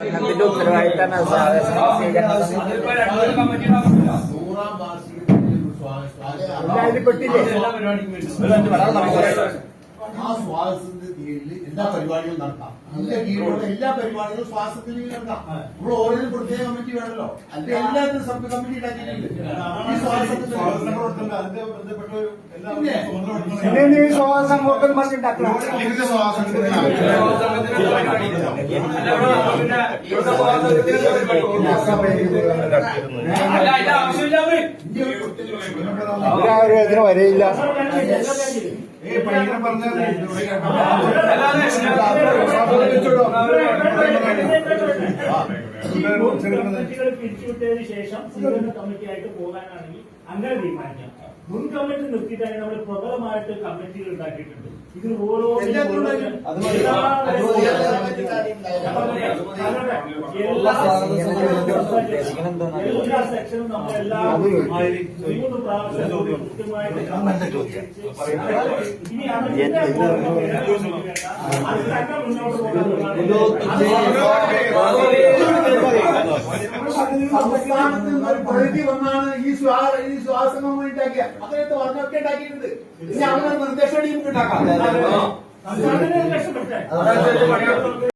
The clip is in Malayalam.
അതിന്റെ സ്വാഗതം. അതിൽ പെട്ടില്ലേ? ആ ശ്വാസത്തിന്റെ കീഴിൽ എല്ലാ പരിപാടികളും നടത്താം അതിന്റെ കീഴിലുള്ള എല്ലാ പരിപാടികളും ശ്വാസത്തിന് കീഴിൽ നടത്താം നമ്മൾ ഓരോന്നിനും പ്രത്യേക കമ്മിറ്റി വേണമല്ലോ അല്ലെ എല്ലാത്തിനും സബ് കമ്മിറ്റി ഉണ്ടാക്കിയിട്ടുണ്ട് കൊടുക്കുന്ന പറഞ്ഞിട്ടുണ്ടാക്കണം വരയില്ല കമ്മിറ്റികൾ പിരിച്ചുവിട്ടതിന് ശേഷം സ്വീകരണ കമ്മിറ്റിയായിട്ട് പോകാനാണെങ്കിൽ അങ്ങനെ തീരുമാനിക്കാം മുൻ കമ്മിറ്റി നിർത്തിയിട്ടാണ് നമ്മൾ പ്രബലമായിട്ട് കമ്മിറ്റികൾ ഉണ്ടാക്കിയിട്ടുണ്ട് ഇതിന് ഓരോ സംസ്ഥാനത്ത് നിന്ന് ഒരു പ്രകൃതി വന്നാണ് ഈ ശ്വാസ ഈ ശ്വാസം ഉണ്ടാക്കിയ അദ്ദേഹത്തെ വർണമൊക്കെ ഉണ്ടാക്കിയിട്ടുണ്ട് ഇനി അവരുടെ നിർദ്ദേശം ഉണ്ടാക്കാം